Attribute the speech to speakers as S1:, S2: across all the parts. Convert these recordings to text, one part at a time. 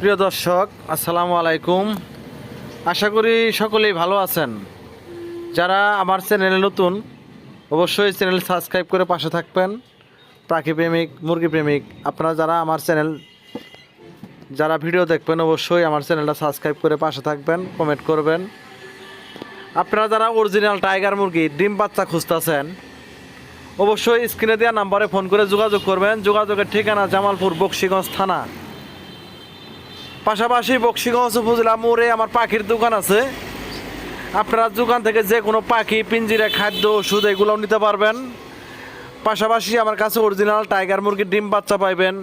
S1: প্রিয় দর্শক, আসসালামু আলাইকুম। আশা করি সকলেই ভালো আছেন। যারা আমার চ্যানেলে নতুন, অবশ্যই চ্যানেল সাবস্ক্রাইব করে পাশে থাকবেন। পাখি প্রেমিক মুরগি প্রেমিক, আপনারা যারা আমার চ্যানেল, যারা ভিডিও দেখবেন, অবশ্যই আমার চ্যানেলটা সাবস্ক্রাইব করে পাশে থাকবেন, কমেন্ট করবেন। আপনারা যারা অরিজিনাল টাইগার মুরগি, ডিম বাচ্চা খুঁজতেছেন, অবশ্যই স্ক্রিনে দেওয়া নাম্বারে ফোন করে যোগাযোগ করবেন। যোগাযোগের ঠিকানা জামালপুর বক্সিগঞ্জ থানা। পাশাপাশি বক্সিগঞ্জ উপজেলা মোড়ে আমার পাখির দোকান আছে। আপনারা দোকান থেকে যে কোনো পাখি, পিঞ্জিরা, খাদ্য, ওষুধ এগুলোও নিতে পারবেন। পাশাপাশি আমার কাছে অরিজিনাল টাইগার মুরগির ডিম বাচ্চা পাইবেন,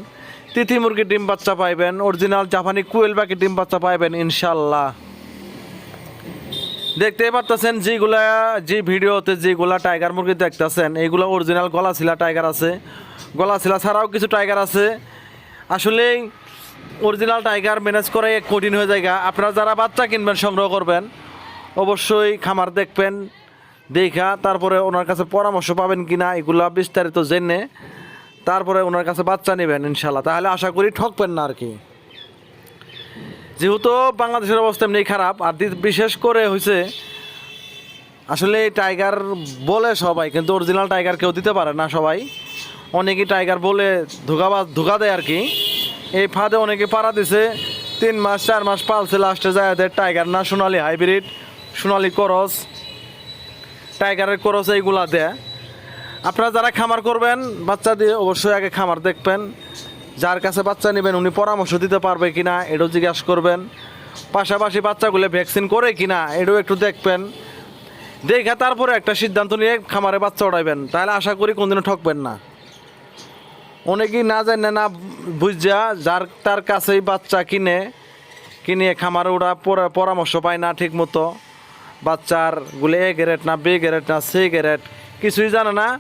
S1: তিথি মুরগির ডিম বাচ্চা পাইবেন অরিজিনাল জাপানি কুয়েল পাখির ডিম বাচ্চা পাইবেন ইনশাল্লাহ দেখতেই পারতেছেন যেগুলা, যে ভিডিওতে যেগুলা টাইগার মুরগি দেখতেছেন এইগুলো অরিজিনাল গলা ছিলা টাইগার আছে। গলা ছিলা ছাড়াও কিছু টাইগার আছে। আসলেই অরিজিনাল টাইগার ম্যানেজ করে কঠিন হয়ে যায় আপনারা যারা বাচ্চা কিনবেন, সংগ্রহ করবেন, অবশ্যই খামার দেখবেন, দেখা, তারপরে ওনার কাছে পরামর্শ পাবেন কিনা, এগুলো বিস্তারিত জেনে, তারপরে ওনার কাছে বাচ্চা নেবেন ইনশাল্লাহ তাহলে আশা করি ঠকবেন না আর কি। যেহেতু বাংলাদেশের অবস্থা এমনি খারাপ, আর বিশেষ করে হয়েছে আসলে টাইগার বলে সবাই, কিন্তু অরিজিনাল টাইগার কেউ দিতে পারে না সবাই। অনেকেই টাইগার বলে ধোকা ধোকা দেয় আর কি। এই ফাঁদে অনেকে পাড়া দিছে। তিন মাস, চার মাস পালছে লাস্টে যায় টাইগার না সোনালি হাইব্রিড, সোনালি করস। টাইগারের করস এইগুলা দেয়। আপনারা যারা খামার করবেন, বাচ্চা দিয়ে অবশ্যই আগে খামার দেখবেন। যার কাছে বাচ্চা নেবেন, উনি পরামর্শ দিতে পারবে কি না এটাও জিজ্ঞাসা করবেন। পাশাপাশি বাচ্চাগুলো ভ্যাকসিন করে কি না এটাও একটু দেখবেন। দেখে তারপরে একটা সিদ্ধান্ত নিয়ে খামারে বাচ্চা উঠাইবেন তাহলে আশা করি কোনদিনও ঠকবেন না। অনেকেই না জানে না বুঝা, যার, তার কাছেই বাচ্চা কিনে কিনে খামারে ওরা পরা- পরামর্শ পায় না ঠিক মতো বাচ্চার গুলে এ গ্যারেট না বে গ্যারেট না সি গ্যারেট কিছুই জানে না।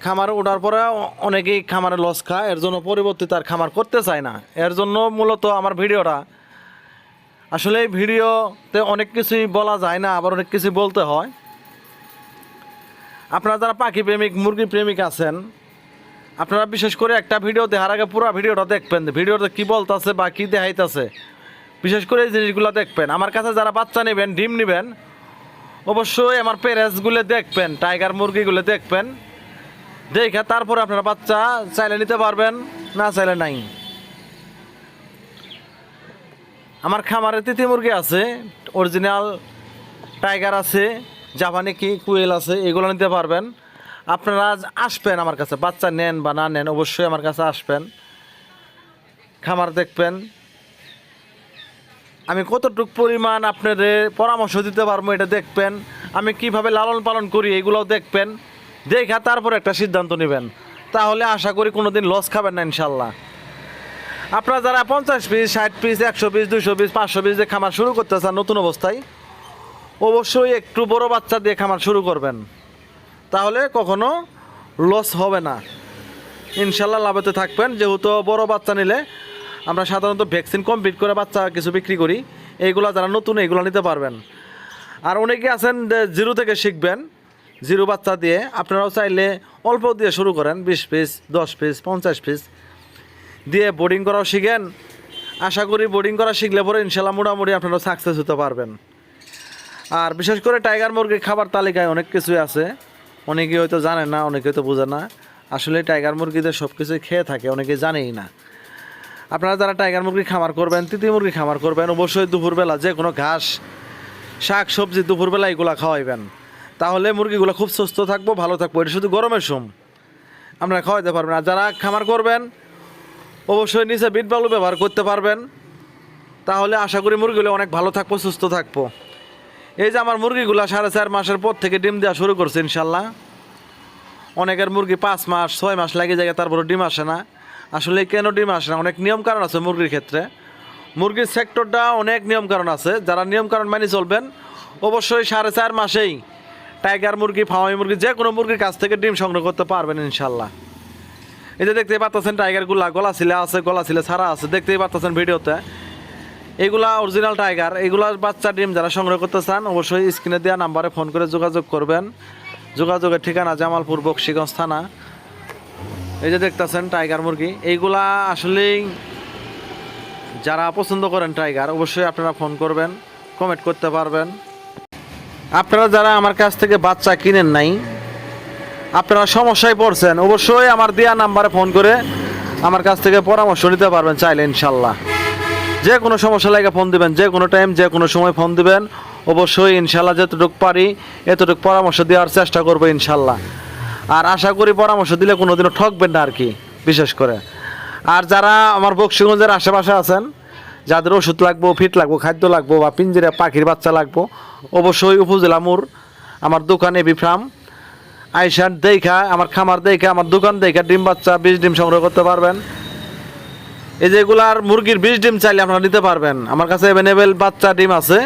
S1: খামারে ওঠার পরে অনেকেই খামারে লস খায়, এর জন্য পরিবর্তে তার খামার করতে চায় না। এর জন্য মূলত আমার ভিডিওটা। আসলে এই ভিডিওতে অনেক কিছুই বলা যায় না, আবার অনেক কিছু বলতে হয়। আপনারা যারা পাখি প্রেমিক মুরগি প্রেমিক আছেন আপনারা বিশেষ করে একটা ভিডিও দেখার আগে পুরো ভিডিওটা দেখবেন, ভিডিওতে কি বলতেছে বা কি দেখাইতেছে। বিশেষ করে এই জিনিসগুলো দেখবেন। আমার কাছে যারা বাচ্চা নেবেন, ডিম নেবেন, অবশ্যই আমার প্যারেসগুলো দেখবেন, টাইগার মুরগিগুলো দেখবেন। দেখে তারপরে আপনারা বাচ্চা চাইলে নিতে পারবেন, না চাইলে নাই। আমার খামারে তিথি মুরগি আছে অরিজিনাল টাইগার আছে, জাপানি কি কুয়েল আছে, এগুলো নিতে পারবেন। আপনারা আজ আসবেন আমার কাছে, বাচ্চা নেন বা না নেন, অবশ্যই আমার কাছে আসবেন। খামার দেখবেন। আমি কতটুকু পরিমাণ আপনাদের পরামর্শ দিতে পারব এটা দেখবেন। আমি কীভাবে লালন পালন করি এগুলোও দেখবেন। দেখা, তারপর একটা সিদ্ধান্ত নেবেন। তাহলে আশা করি কোনো দিন লস খাবেন না ইনশাল্লাহ আপনারা যারা পঞ্চাশ পিস, ষাট পিস, একশো পিস, দুশো পিস, পাঁচশো পিস দিয়ে খামার শুরু করতে চান নতুন অবস্থায়, অবশ্যই একটু বড় বাচ্চা দিয়ে খামার শুরু করবেন। তাহলে কখনো লস হবে না। ইনশাল্লাহ লাভেতে থাকবেন। যেহেতু বড় বাচ্চা নিলে আমরা সাধারণত ভ্যাকসিন কমপ্লিট করে বাচ্চা কিছু বিক্রি করি। এইগুলো যারা নতুন, এইগুলো নিতে পারবেন। আর অনেকে আছেন জিরো থেকে শিখবেন। জিরো বাচ্চা দিয়ে আপনারাও চাইলে অল্প দিয়ে শুরু করেন। বিশ পিস দশ পিস পঞ্চাশ পিস দিয়ে বোর্ডিং করাও শিখেন। আশা করি বোর্ডিং করা শিখলে পরে ইনশাল্লাহ মোটামুটি আপনারা সাকসেস হতে পারবেন। আর বিশেষ করে টাইগার মুরগির খাবার তালিকায় অনেক কিছুই আছে। অনেকে হয়তো জানে না, অনেকে হয়তো বোঝে না। আসলে টাইগার মুরগিদের সব কিছুই খেয়ে থাকে, অনেকে জানেই না। আপনারা যারা টাইগার মুরগি খামার করবেন, তিতি মুরগি খামার করবেন, অবশ্যই দুপুরবেলা যে কোনো ঘাস, শাক, সবজি দুপুরবেলা এগুলো খাওয়াইবেন। তাহলে মুরগিগুলো খুব সুস্থ থাকব, ভালো থাকব, এটা শুধু গরমের সোম। আপনারা খাওয়াইতে পারবেন আর যারা খামার করবেন, অবশ্যই নিচে বিট বালু ব্যবহার করতে পারবেন। তাহলে আশা করি মুরগিগুলো অনেক ভালো থাকব, সুস্থ থাকব। এই যে আমার মুরগিগুলো সাড়ে চার মাসের পর থেকে ডিম দেওয়া শুরু করছে, ইনশাল্লাহ। অনেকের মুরগি পাঁচ মাস, ছয় মাস লাগে যায় তারপরে ডিম আসে না। আসলে কেন ডিম আসে না? অনেক নিয়ম কারণ আছে মুরগির ক্ষেত্রে। মুরগির সেক্টরটা অনেক নিয়ম কারণ আছে। যারা নিয়ম কারণ মানি চলবেন, অবশ্যই সাড়ে চার মাসেই টাইগার মুরগি, ফাওয়াই মুরগি, যে কোনো মুরগির কাছ থেকে ডিম সংগ্রহ করতে পারবেন, ইনশাল্লাহ। এই যে দেখতেই পাচ্ছেন টাইগারগুলা গলা ছিলে আছে গলা ছিলে ছাড়া আছে, দেখতেই পাচ্ছেন ভিডিওতে। এগুলা অরিজিনাল টাইগার এগুলার বাচ্চা ডিম যারা সংগ্রহ করতে চান, অবশ্যই স্ক্রিনে দেওয়া নাম্বারে ফোন করে যোগাযোগ করবেন। যোগাযোগের ঠিকানা জামালপুর, বক্সিগঞ্জ থানা। এই যে দেখতেছেন টাইগার মুরগি, এইগুলা আসলেই যারা পছন্দ করেন টাইগার অবশ্যই আপনারা ফোন করবেন কমেন্ট করতে পারবেন। আপনারা যারা আমার কাছ থেকে বাচ্চা কিনেন নাই, আপনারা সমস্যায় পড়ছেন, অবশ্যই আমার দেওয়া নাম্বারে ফোন করে আমার কাছ থেকে পরামর্শ নিতে পারবেন চাইলে ইনশাল্লাহ। যে কোনো সমস্যা লাগে ফোন দিবেন, যে কোনো টাইম যে কোনো সময় ফোন দিবেন। অবশ্যই ইনশাল্লাহ যতটুকু পারি, এতটুকু পরামর্শ দেওয়ার চেষ্টা করব ইনশাল্লাহ আর আশা করি পরামর্শ দিলে কোনোদিনও ঠকবেন না আর কি বিশেষ করে। আর যারা আমার বক্সিগঞ্জের আশেপাশে আছেন, যাদের ওষুধ লাগবো, ফিট লাগবো, খাদ্য লাগবো বা পিঞ্জিরে পাখির বাচ্চা লাগবো, অবশ্যই উপজেলা মোড়, আমার দোকান এবি ফার্ম। আইসার দেখা, আমার খামার দেখা, আমার দোকান দেখা, ডিম বাচ্চা বিশ ডিম সংগ্রহ করতে পারবেন। এই যে এগুলার মুরগির বিশ ডিম চাইলে আপনারা নিতে পারবেন। আমার কাছে অ্যাভেলেবেল বাচ্চা ডিম আছে।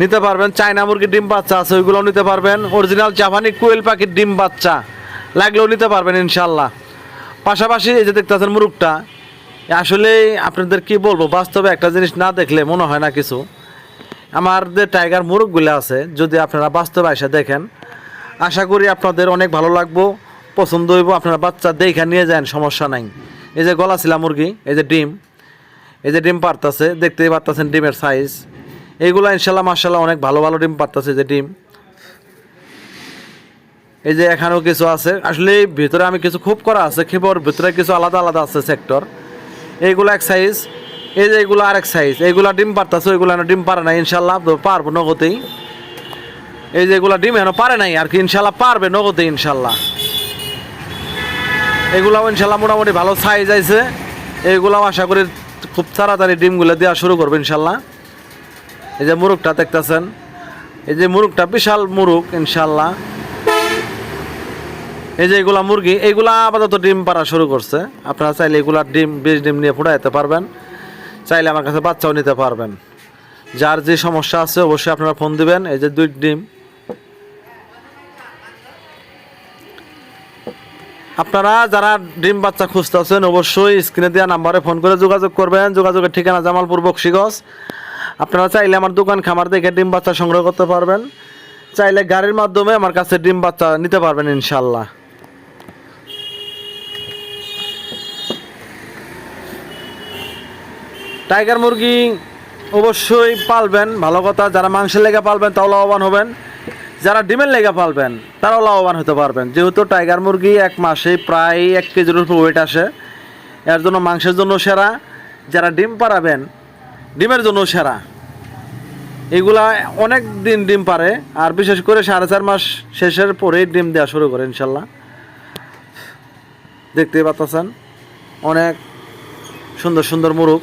S1: নিতে পারবেন। চায়না মুরগির ডিম বাচ্চা আছে, ওইগুলোও নিতে পারবেন। অরিজিনাল জাপানি কোয়েল পাখির ডিম বাচ্চা লাগলেও নিতে পারবেন ইনশাল্লাহ পাশাপাশি এই যে দেখতেছেন মুরগটা, আসলে আপনাদের কি বলব, বাস্তবে একটা জিনিস না দেখলে মনে হয় না কিছু। আমার যে টাইগার মুরগগুলো আছে, যদি আপনারা বাস্তবে এসে দেখেন, আশা করি আপনাদের অনেক ভালো লাগবো, পছন্দ হইব, আপনারা বাচ্চা দেখে নিয়ে যান, সমস্যা নাই। এই যে গলা ছিলা মুরগি, এই যে ডিম, এই যে ডিম পারতাছে, দেখতেই পারতাছেন ডিমের সাইজ এইগুলো ইনশাল্লাহ মার্শাল্লাহ অনেক ভালো ভালো ডিম পারতাছে যে ডিম। এই যে এখানেও কিছু আছে। আসলে ভিতরে আমি কিছু খুব করা আছে, খেপর ভিতরে কিছু আলাদা আলাদা আছে সেক্টর এইগুলো এক সাইজ এই যে এগুলো আরেক সাইজ এইগুলা ডিম পারতাছে, ওইগুলো ডিম পারে না ইনশাল্লাহ, তো পারব নগতেই এই যে এগুলা ডিম এখনও পারে নাই, আর কি ইনশাল্লাহ পারবে নগদে ইনশাল্লাহ। এগুলাও ইনশাল্লাহ মোটামুটি ভালো সাইজ আছে। এইগুলাও আশা করি খুব তাড়াতাড়ি ডিমগুলো দেওয়া শুরু করবে ইনশাল্লাহ। এই যে মুরগটা দেখতেছেন, এই যে মুরগটা বিশাল মুরগ ইনশাল্লাহ। এই যে এগুলা মুরগি এইগুলা আপাতত ডিম পাড়া শুরু করছে। আপনারা চাইলে এগুলা ডিম বিশ ডিম নিয়ে ফুটাইতে পারবেন। চাইলে আমার কাছে বাচ্চাও নিতে পারবেন। যার যে সমস্যা আছে, অবশ্যই আপনারা ফোন দিবেন। এই যে দুই ডিম আপনারা যারা ডিম বাচ্চা খুঁজতেছেন, অবশ্যই স্ক্রিনে দেওয়া নাম্বারে ফোন করে যোগাযোগ করবেন। যোগাযোগের ঠিকানা জামালপুর বক্সিগঞ্জ আপনারা চাইলে আমার দোকান খামার দেখে ডিম বাচ্চা সংগ্রহ করতে পারবেন। চাইলে গাড়ির মাধ্যমে আমার কাছে ডিম বাচ্চা নিতে পারবেন ইনশাল্লাহ টাইগার মুরগি অবশ্যই পালবেন, ভালো কথা। যারা মাংসের লেগে পালবেন, তাও লাভবান হবেন। যারা ডিমের লেগে পালবেন, তারাও লাভবান হতে পারবেন। যেহেতু টাইগার মুরগি এক মাসে প্রায় এক কেজির উপর ওয়েট আসে, এর জন্য মাংসের জন্য সেরা। যারা ডিম পারাবেন ডিমের জন্য সেরা। এগুলা অনেক দিন ডিম পারে আর বিশেষ করে সাড়ে চার মাস শেষের পরেই ডিম দেওয়া শুরু করে, ইনশাল্লাহ। দেখতেই পাচ্ছেন অনেক সুন্দর সুন্দর মুরগ।